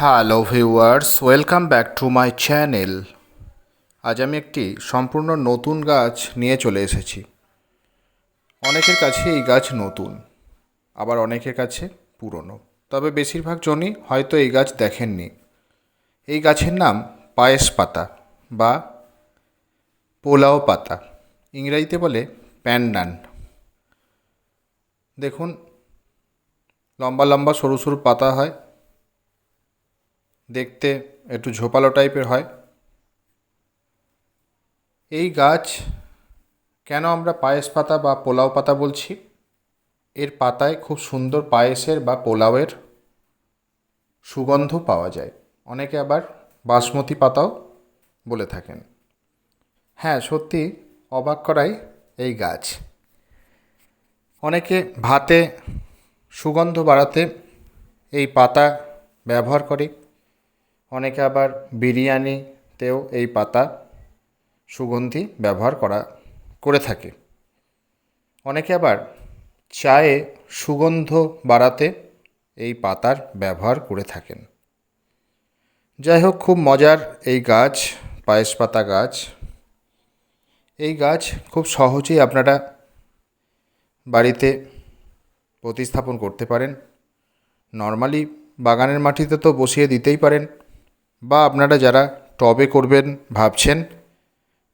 Hello viewers welcome back to my channel আজ আমি একটি সম্পূর্ণ নতুন গাছ নিয়ে চলে এসেছি। অনেকের কাছে এই গাছ নতুন, আবার অনেকের কাছে পুরনো। তবে বেশিরভাগ জনই হয়তো এই গাছ দেখেননি। এই গাছের নাম পায়েস পাতা বা পোলাও পাতা, ইংরেজিতে বলে প্যান্ডান দেখুন, লম্বা লম্বা সরু সরু পাতা হয় দেখতে একটু ঝোপালো টাইপের হয়। এই গাছ কেন আমরা পায়েস পাতা বা পোলাও পাতা বলছি? এর পাতায় খুব সুন্দর পায়েসের বা পোলাওয়ের সুগন্ধ পাওয়া যায়। অনেকে আবার বাসমতি পাতাও বলে থাকেন। হ্যাঁ সত্যি অবাক করাই এই গাছ। অনেকে ভাতে সুগন্ধ বাড়াতে এই পাতা ব্যবহার করে। অনেকে আবার বিরিয়ানিতেও এই পাতা সুগন্ধি ব্যবহার করা, করে থাকে। অনেকে আবার চায়ে সুগন্ধ বাড়াতে এই পাতার ব্যবহার করে থাকেন। যাই হোক, খুব মজার এই গাছ, পায়েস পাতা গাছ। এই গাছ খুব সহজেই আপনারা বাড়িতে প্রতিস্থাপন করতে পারেন। নর্মালি বাগানের মাটিতে তো বসিয়ে দিতেই পারেন। বা আপনারা যারা টবে করবেন ভাবছেন,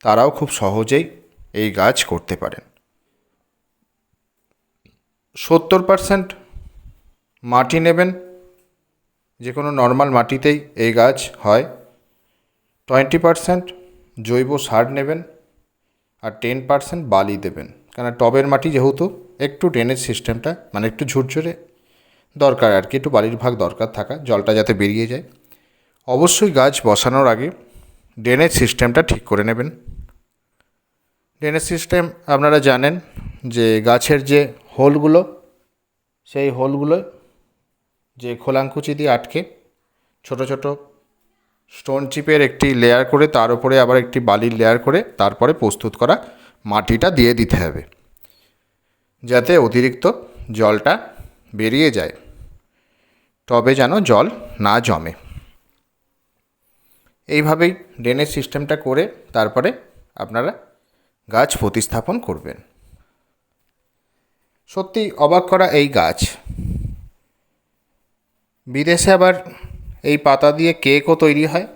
তারাও খুব সহজেই এই গাছ করতে পারেন। সত্তর পারসেন্ট মাটি নেবেন যে কোনো নর্মাল মাটিতেই এই গাছ হয়। টোয়েন্টি পারসেন্ট জৈব সার নেবেন আর টেন পারসেন্ট বালি দেবেন। কেন টবের মাটি যেহেতু একটু ড্রেনেজ সিস্টেমটা মানে একটু ঝুরঝুরে দরকার আর কি, একটু বালির ভাগ দরকার থাকা, জলটা যাতে বেরিয়ে যায়। অবশ্যই গাছ বসানোর আগে ড্রেনেজ সিস্টেমটা ঠিক করে নেবেন। ড্রেনেজ সিস্টেম আপনারা জানেন যে গাছের যে হোলগুলো, সেই হোলগুলো যে খোলাঙ্কুচি দিয়ে আটকে, ছোট ছোট স্টোন চিপের একটি লেয়ার করে তার উপরে আবার একটি বালির লেয়ার করে তারপরে প্রস্তুত করা মাটিটা দিয়ে দিতে হবে। যাতে অতিরিক্ত জলটা বেরিয়ে যায়। তবে যেন জল না জমে। এইভাবেই ড্রেনেজ সিস্টেমটা করে তারপরে আপনারা গাছ প্রতিস্থাপন করবেন। সত্যি অবাক করা এই গাছ। বিদেশে আবার এই পাতা দিয়ে কেকও তৈরি হয়।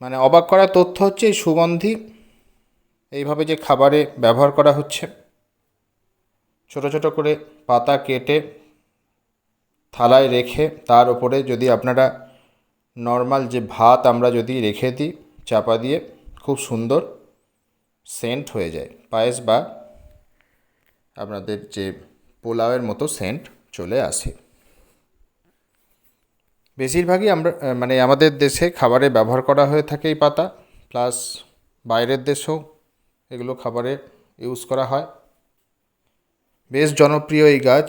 মানে অবাক করা তথ্য হচ্ছে এই সুগন্ধি এইভাবে যে খাবারে ব্যবহার করা হচ্ছে। ছোট ছোট করে পাতা কেটে থালায় রেখে তার উপরে যদি আপনারা নর্মাল যে ভাত আমরা যদি রেখে দিই, চাপা দিয়ে, খুব সুন্দর সেন্ট হয়ে যায়। পায়েস বা আপনাদের যে পোলাওয়ের মতো সেন্ট চলে আসে। বেশিরভাগই আমরা মানে আমাদের দেশে খাবারে ব্যবহার করা হয়ে থাকে এই পাতা, প্লাস বাইরের দেশেও এগুলো খাবারে ইউজ করা হয়। বেশ জনপ্রিয় এই গাছ।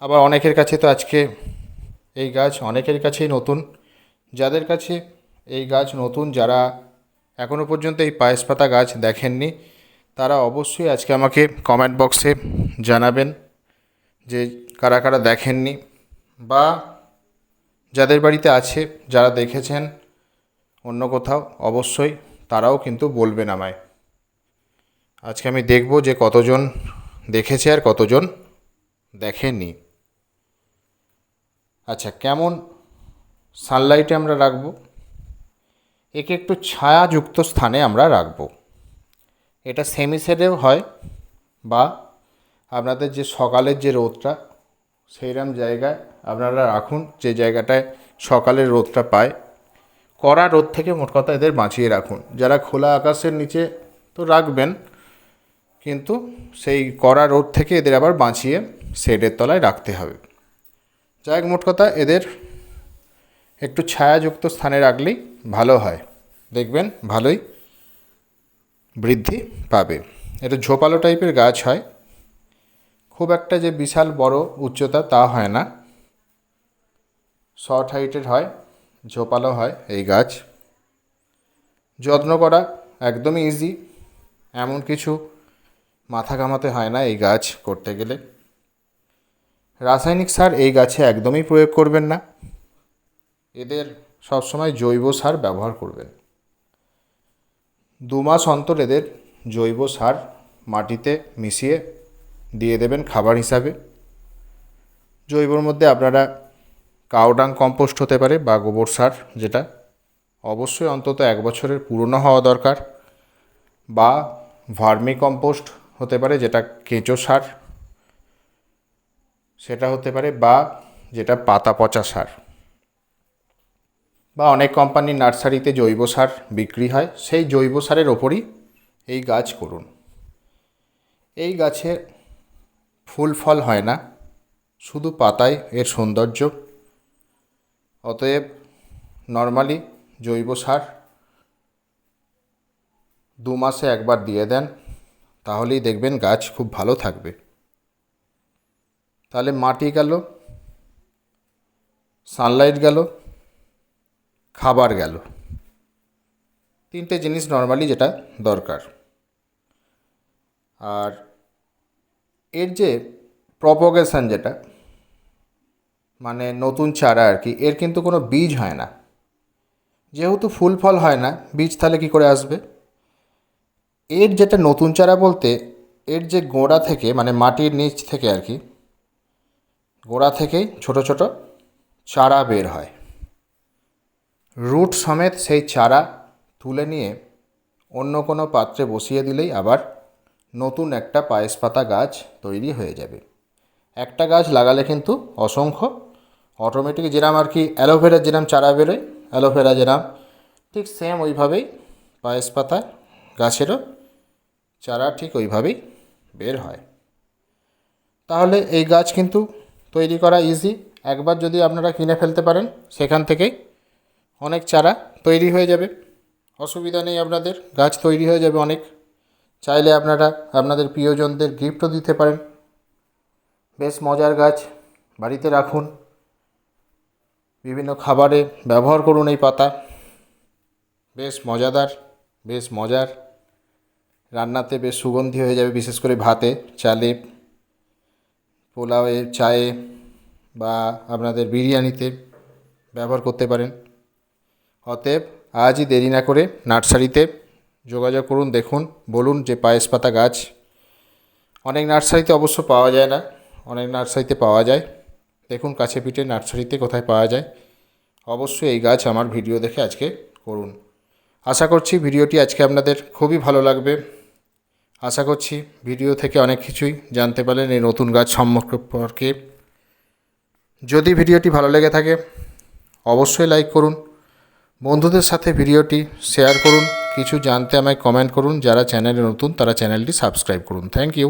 আবার অনেকের কাছে তো আজকে এই গাছ অনেকের কাছেই নতুন। যাদের কাছে এই গাছ নতুন, যারা এখনও পর্যন্ত এই পায়েস পাতা গাছ দেখেননি, তারা অবশ্যই আজকে আমাকে কমেন্ট বক্সে জানাবেন যে কারা কারা দেখেননি বা যাদের বাড়িতে আছে, যারা দেখেছেন অন্য কোথাও, অবশ্যই তারাও কিন্তু বলবেন আমায়। আজকে আমি দেখব যে কতজন দেখেছে আর কতজন দেখেনি আচ্ছা কেমন সানলাইটে আমরা রাখব? একে একটু ছায়াযুক্ত স্থানে আমরা রাখব। এটা সেমি শেডেও হয় বা আপনাদের যে সকালের যে রোদটা সেইরকম জায়গায় আপনারা রাখুন, যে জায়গাটায় সকালের রোদটা পায়। কড়া রোদ থেকে মোট কথা এদের বাঁচিয়ে রাখুন। যারা খোলা আকাশের নিচে তো রাখবেন, কিন্তু সেই কড়া রোদ থেকে এদের আবার বাঁচিয়ে শেডের তলায় রাখতে হবে। যাই মোট কথা এদের একটু ছায়াযুক্ত স্থানে রাখলেই ভালো হয়। দেখবেন ভালোই বৃদ্ধি পাবে। এটা ঝোপালো টাইপের গাছ হয়। খুব একটা যে বিশাল বড় উচ্চতা তা হয় না। শর্ট হাইটের হয়, ঝোপালো হয় এই গাছ। যত্ন করা একদমই ইজি এমন কিছু মাথা ঘামাতে হয় না এই গাছ করতে গেলে। রাসায়নিক সার এই গাছে একদমই প্রয়োগ করবেন না। এদের সবসময় জৈব সার ব্যবহার করবেন। দু মাস অন্তর এদের জৈব সার মাটিতে মিশিয়ে দিয়ে দেবেন খাবার হিসাবে। জৈবর মধ্যে আপনারা কাউডাং কম্পোস্ট হতে পারে বা গোবর সার যেটা অবশ্যই অন্তত এক বছরের পুরনো হওয়া দরকার। বা ভার্মি কম্পোস্ট হতে পারে যেটা কেঁচো সার সেটা হতে পারে বা যেটা পাতা পচা সার। বা অনেক কোম্পানির নার্সারিতে জৈব সার বিক্রি হয়, সেই জৈব সারের ওপরই এই গাছ করুন। এই গাছে ফুল ফল হয় না, শুধু পাতায় এর সৌন্দর্য। অতএব নর্মালি জৈব সার দু মাসে একবার দিয়ে দেন, তাহলেই দেখবেন গাছ খুব ভালো থাকবে। তাহলে মাটি গেল সানলাইট গেল, খাবার গেল। তিনটে জিনিস নর্মালি যেটা দরকার। আর এর যে প্রপোগেশন যেটা মানে নতুন চারা আর কি, এর কিন্তু কোনো বীজ হয় না। যেহেতু ফুল ফল হয় না, বীজ তাহলে কী করে আসবে? এর যেটা নতুন চারা বলতে, এর যে গোড়া থেকে মানে মাটির নিচ থেকে আর কি গোড়া থেকেই ছোট ছোট চারা বের হয়। রুট সমেত সেই চারা তুলে নিয়ে অন্য কোনো পাত্রে বসিয়ে দিলেই আবার নতুন একটা পায়েস পাতা গাছ তৈরি হয়ে যাবে। একটা গাছ লাগালে কিন্তু অসংখ্য অটোমেটিক যেরাম আর কি অ্যালোভেরার যেরাম চারা বেরোয়, অ্যালোভেরা যেরাম, ঠিক সেম ওইভাবেই পায়েস পাতা গাছেরও চারা ঠিক ওইভাবেই বের হয়। তাহলে এই গাছ কিন্তু তৈরি করা ইজি একবার যদি আপনারা কিনে ফেলতে পারেন, সেখান থেকেই অনেক চারা তৈরি হয়ে যাবে। অসুবিধা নেই আপনাদের, গাছ তৈরি হয়ে যাবে অনেক। চাইলে আপনারা আপনাদের প্রিয়জনদের গিফটও দিতে পারেন। বেশ মজার গাছ, বাড়িতে রাখুন। বিভিন্ন খাবারে ব্যবহার করুন এই পাতা। বেশ মজাদার, বেশ মজার। রান্নাতে বেশ সুগন্ধি হয়ে যাবে, বিশেষ করে ভাতে, চালে। পোলাওয়ে চায়ে বা আপনাদের বিরিয়ানিতে ব্যবহার করতে পারেন। অতএব আজই দেরি না করে নার্সারিতে যোগাযোগ করুন, দেখুন, বলুন যে পায়েস পাতা গাছ অনেক নার্সারিতে অবশ্য পাওয়া যায় না, অনেক নার্সারিতে পাওয়া যায়। দেখুন কাছে পিঠে নার্সারিতে কোথায় পাওয়া যায়। অবশ্যই এই গাছ আমার ভিডিও দেখে আজকে করুন। আশা করছি ভিডিওটি আজকে আপনাদের খুবই ভালো লাগবে। আশা করছি ভিডিও থেকে অনেক কিছুই জানতে পারলেন এই নতুন গাছ সম্পর্কে যদি ভিডিওটি ভালো লেগে থাকে, অবশ্যই লাইক করুন। বন্ধুদের সাথে ভিডিওটি শেয়ার করুন। কিছু জানতে আমায় কমেন্ট করুন। যারা চ্যানেলে নতুন, তারা চ্যানেলটি সাবস্ক্রাইব করুন। Thank you